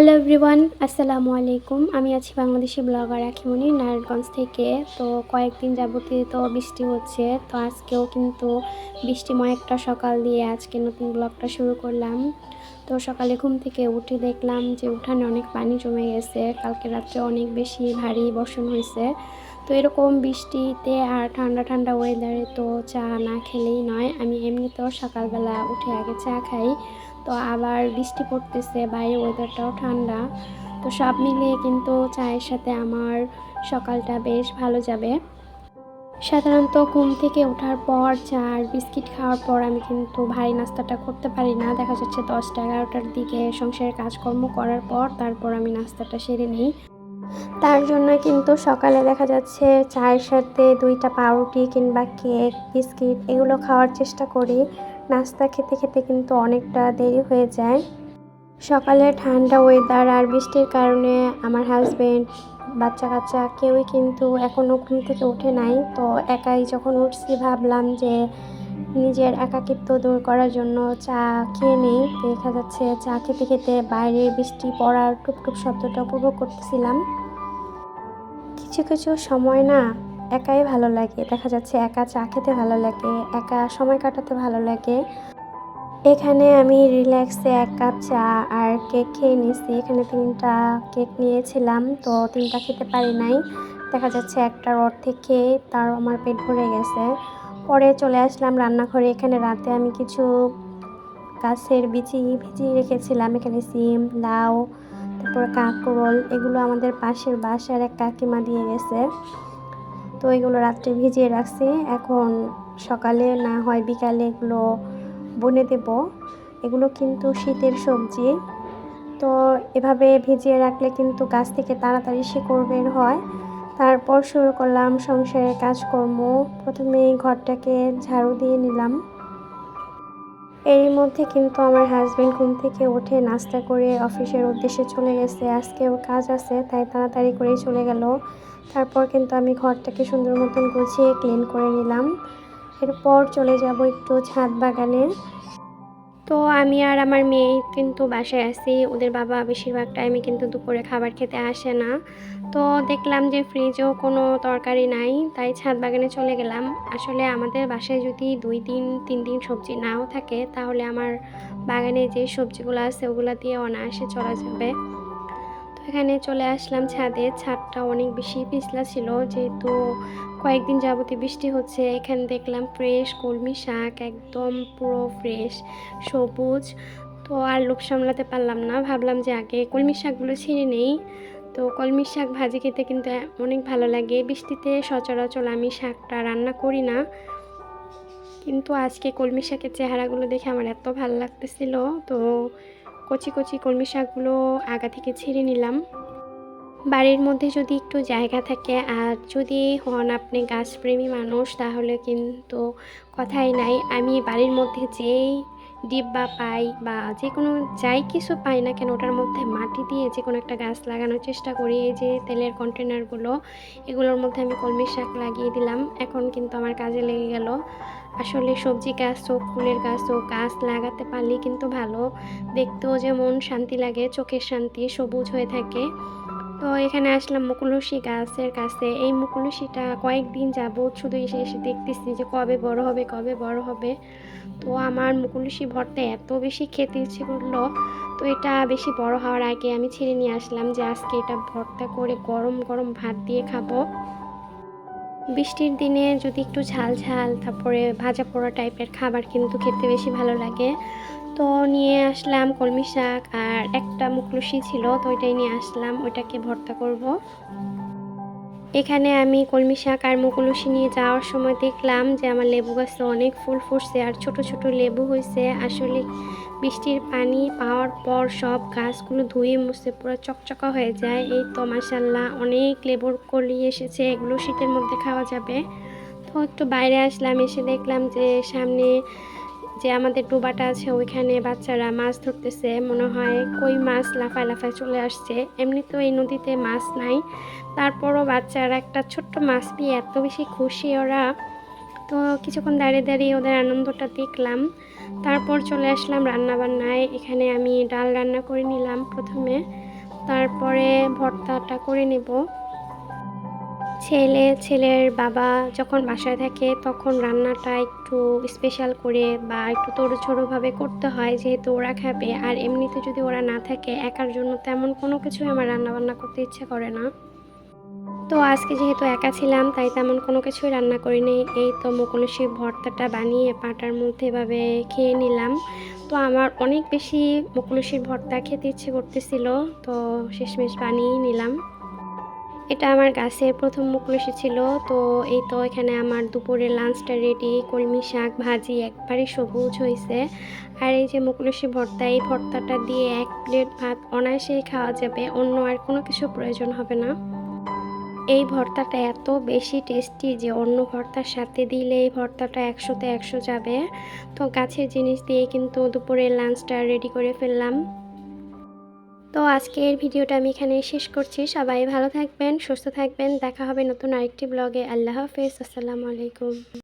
Hello everyone, আসসালামু আলাইকুম। আমি আছি বাংলাদেশি ব্লগার আখিমনি নারায়ণগঞ্জ থেকে। তো কয়েকদিন যাবতীয় তো বৃষ্টি হচ্ছে, তো আজকেও কিন্তু বৃষ্টিময় একটা সকাল দিয়ে আজকে নতুন ব্লগটা শুরু করলাম। তো সকালে ঘুম থেকে উঠে দেখলাম যে উঠানে অনেক পানি জমে গেছে, কালকে রাত্রে অনেক বেশি ভারী বর্ষণ হয়েছে। তো এরকম বৃষ্টিতে আর ঠান্ডা ঠান্ডা ওয়েদারে তো চা না খেলেই নয়। আমি এমনিতেও সকালবেলা উঠে আগে চা খাই। তো আবার বৃষ্টি পড়তেছে, বাইরে ওয়েদারটাও ঠান্ডা। তো সব মিলিয়ে কিন্তু চায়ের সাথে আমার সকালটা বেশ ভালো যাবে। সাধারণত ঘুম থেকে ওঠার পর চা আর বিস্কিট খাওয়ার পর আমি কিন্তু ভারী নাস্তাটা করতে পারি না। দেখা যাচ্ছে দশটা এগারোটার দিকে সংসারের কাজকর্ম করার পর তারপর আমি নাস্তাটা সেরে নিই। তার জন্য কিন্তু সকালে দেখা যাচ্ছে চায়ের সাথে দুইটা পাউরুটি কিংবা কেক, বিস্কিট এগুলো খাওয়ার চেষ্টা করি। নাস্তা খেতে খেতে কিন্তু অনেকটা দেরি হয়ে যায়। সকালে ঠান্ডা ওয়েদার আর বৃষ্টির কারণে আমার হাজবেন্ড বাচ্চা কাচ্চা কেউই কিন্তু এখনও ঘুম থেকে ওঠে নাই। তো একাই যখন উঠছি ভাবলাম যে নিজের একাকিত্ব দূর করার জন্য চা খেয়ে নেই। দেখা যাচ্ছে চা খেতে খেতে বাইরের বৃষ্টি পড়ার টুপটুপ শব্দটা উপভোগ করতেছিলাম। কিছু কিছু সময় না একাই ভালো লাগে। দেখা যাচ্ছে একা চা খেতে ভালো লাগে, একা সময় কাটাতে ভালো লাগে। এখানে আমি রিল্যাক্সে এক কাপ চা আর কেক খেয়ে নিয়েছি এখানে তিনটা কেক নিয়েছিলাম, তো তিনটা খেতে পারি নাই। দেখা যাচ্ছে একটা রড থেকে তার আমার পেট ভরে গেছে। পরে চলে আসলাম রান্নাঘরে। এখানে রাতে আমি কিছু গাছের বিচি ভিজিয়ে রেখেছিলাম। এখানে সিম, লাউ তারপর কাঁকরোল এগুলো আমাদের পাশের বাসার এক কাকিমা দিয়ে গেছে। তো এগুলো রাত্রে ভিজিয়ে রাখছি। এখন সকালে না হয় বিকালে এগুলো বনে দেব। এগুলো কিন্তু শীতের সবজি। তো এভাবে ভিজিয়ে রাখলে কিন্তু গাছ থেকে তাড়াতাড়ি শিকড় বের হয়। তারপর শুরু করলাম সংসারের কাজকর্ম। প্রথমে ঘরটাকে ঝাড়ু দিয়ে নিলাম। এরই মধ্যে কিন্তু আমার হাজব্যান্ড ঘুম থেকে উঠে নাস্তা করে অফিসের উদ্দেশ্যে চলে গেছে। আজকেও কাজ আছে, তাই তাড়াতাড়ি করেই চলে গেল। তারপর কিন্তু আমি ঘরটাকে সুন্দর মতন গুছিয়ে ক্লিন করে নিলাম। এরপর চলে যাব একটু ছাদ বাগানে। তো আমি আর আমার মেয়ে কিন্তু বাসায় আছি। ওদের বাবা বেশিরভাগ টাইমে কিন্তু দুপুরে খাবার খেতে আসে না। তো দেখলাম যে ফ্রিজেও কোনো তরকারি নাই, তাই ছাদ বাগানে চলে গেলাম। আসলে আমাদের বাসায় যদি দুই দিন, তিন দিন সবজি নাও থাকে, তাহলে আমার বাগানে যে সবজিগুলো আছে, ওগুলো দিয়ে অনায়াসে চলা যাবে। এখানে চলে আসলাম ছাদে। ছাদটা অনেক বেশি পিছলা ছিল, যেহেতু কয়েকদিন যাবতীয় বৃষ্টি হচ্ছে। এখানে দেখলাম ফ্রেশ কলমি শাক, একদম পুরো ফ্রেশ সবুজ। তো আর লোভ সামলাতে পারলাম না। ভাবলাম যে আগে কলমি শাকগুলো ছিঁড়ে নেই। তো কলমি শাক ভাজি খেতে কিন্তু অনেক ভালো লাগে। বৃষ্টিতে সচরাচর আমি শাকটা রান্না করি না। কিন্তু আজকে কলমি শাকের চেহারাগুলো দেখে আমার এত ভালো লাগতেছিল। তো কচি কচি কলমি শাকগুলো আগা থেকে ছিঁড়ে নিলাম। বাড়ির মধ্যে যদি একটু জায়গা থাকে, আর যদি হন আপনি গাছপ্রেমী মানুষ, তাহলে কিন্তু কথাই নাই। আমি বাড়ির মধ্যে যেই ডিব্বা পাই বা যে কোনো যাই কিছু পাই না কেন, ওটার মধ্যে মাটি দিয়ে যে কোনো একটা গাছ লাগানোর চেষ্টা করি। এই যে তেলের কন্টেনারগুলো এগুলোর মধ্যে আমি কলমি শাক লাগিয়ে দিলাম। এখন কিন্তু আমার কাজে লেগে গেল। আসলে সবজি গাছ হোক, ফুলের গাছ হোক, গাছ লাগাতে পারলেই কিন্তু ভালো। দেখতেও যেমন শান্তি লাগে, চোখের শান্তি সবুজ হয়ে থাকে। তো এখানে আসলাম মুকুলসি গাছের কাছে। এই মুকুলসিটা কয়েকদিন যাবৎ শুধু এসে এসে দেখতেছি যে কবে বড় হবে, কবে বড় হবে। তো আমার মুকুলসি ভর্তা এত বেশি খেতে ইচ্ছে করল। তো এটা বেশি বড় হওয়ার আগে আমি ছেড়ে নিয়ে আসলাম যে আজকে এটা ভর্তা করে গরম গরম ভাত দিয়ে খাব। বৃষ্টির দিনে যদি একটু ঝাল ঝাল, তারপরে ভাজা পোড়া টাইপের খাবার কিন্তু খেতে বেশি ভালো লাগে তো নিয়ে আসলাম কলমি শাক আর একটা মুখলুসি ছিল, তো ওইটাই নিয়ে আসলাম, ওইটাকে ভর্তা করব। এখানে আমি কলমি শাক আর মুকুলুসি নিয়ে যাওয়ার সময় দেখলাম যে আমার লেবু গাছে অনেক ফুল ফুটছে আর ছোট ছোট লেবু হয়েছে। আসলে বৃষ্টির পানি পাওয়ার পর সব গাছগুলো ধুয়ে মুছে পুরো চকচকা হয়ে যায়। এই তো মাসাল্লাহ অনেক লেবুর কলি এসেছে, এগুলো শীতের মধ্যে খাওয়া যাবে। তো একটু বাইরে আসলাম, এসে দেখলাম যে সামনে যে আমাদের ডোবাটা আছে ওইখানে বাচ্চারা মাছ ধরতেছে, মনে হয় কই মাছ লাফায় লাফায় চলে আসছে। এমনি তো এই নদীতে মাছ নাই। তারপরও বাচ্চারা একটা ছোট্ট মাছ পেয়ে এত বেশি খুশি ওরা। তো কিছুক্ষণ দাঁড়িয়ে দাঁড়িয়ে ওদের আনন্দটা দেখলাম। তারপর চলে আসলাম রান্না বান্নায় এখানে আমি ডাল রান্না করে নিলাম প্রথমে। তারপরে ভর্তাটা করে নেব। ছেলে, ছেলের বাবা যখন বাসায় থাকে তখন রান্নাটা একটু স্পেশাল করে বা একটু তোড়োছোড়োভাবে করতে হয় যেহেতু ওরা খাবে। আর এমনিতে যদি ওরা না থাকে, একার জন্য তেমন কোনো কিছুই আমার রান্না বান্না করতে ইচ্ছে করে না। তো আজকে যেহেতু একা ছিলাম, তাই তেমন কোনো কিছুই রান্না করিনি। এই তো মুকুলসি ভর্তাটা বানিয়ে পাটার মধ্যে এভাবে খেয়ে নিলাম। তো আমার অনেক বেশি মুকুলসির ভর্তা খেতে ইচ্ছে করতেছিল। তো শেষমেশ বানিয়েই নিলাম। এটা আমার গাছের প্রথম মুখলসি ছিল তো এই তো এখানে আমার দুপুরের লাঞ্চটা রেডি কলমি শাক ভাজি একবারে সবুজ হয়েছে আর এই যে মুখলসি ভর্তা, এই ভর্তাটা দিয়ে এক প্লেট ভাত অনায়াসেই খাওয়া যাবে, অন্য আর কোনো কিছু প্রয়োজন হবে না। এই ভর্তাটা এত বেশি টেস্টি যে অন্য ভর্তার সাথে দিলে এই ভর্তাটা একশোতে একশো যাবে। তো গাছের জিনিস দিয়ে কিন্তু দুপুরের লাঞ্চটা রেডি করে ফেললাম। তো আজকের ভিডিওটা আমি এখানে শেষ করছি। সবাই ভালো থাকবেন, সুস্থ থাকবেন। দেখা হবে নতুন আরেকটি ব্লগে। আল্লাহ হাফেজ। আসসালামু আলাইকুম।